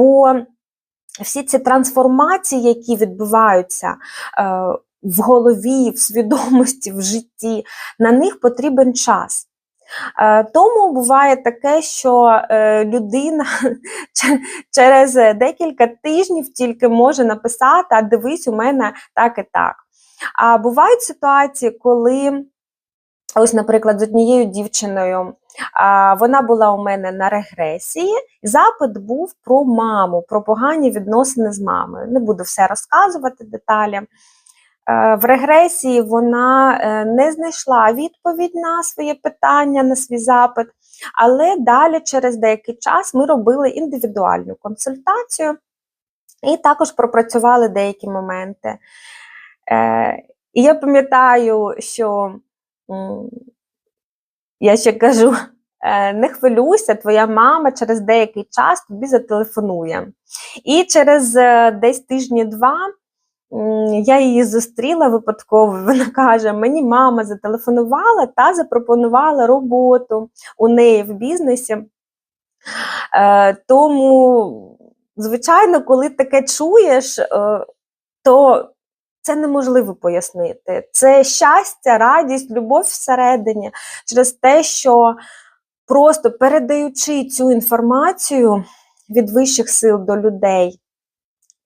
Бо всі ці трансформації, які відбуваються е, в голові, в свідомості, в житті, на них потрібен час. Е, Тому буває таке, що е, людина через декілька тижнів тільки може написати: а дивись, у мене так і так. А бувають ситуації, коли, ось, наприклад, з однією дівчиною. Вона була у мене на регресії, запит був про маму, про погані відносини з мамою. Не буду все розказувати деталі. Е, В регресії вона е, не знайшла відповідь на своє питання, на свій запит, але далі, через деякий час, ми робили індивідуальну консультацію і також пропрацювали деякі моменти. Е, І я пам'ятаю, що я ще кажу: е, не хвилюйся, твоя мама через деякий час тобі зателефонує. І через е, десь тижні-два я її зустріла випадково. Вона каже: мені мама зателефонувала та запропонувала роботу у неї в бізнесі. Е, Тому, звичайно, коли таке чуєш, то це неможливо пояснити. Це щастя, радість, любов всередині через те, що просто передаючи цю інформацію від вищих сил до людей,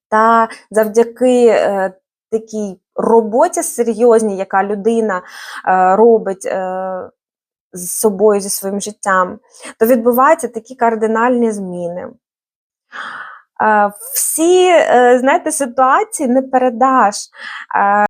та завдяки е, такій роботі серйозній, яка людина е, робить е, з собою, зі своїм життям, то відбуваються такі кардинальні зміни. Всі, е, знаєте, ситуації не передаш.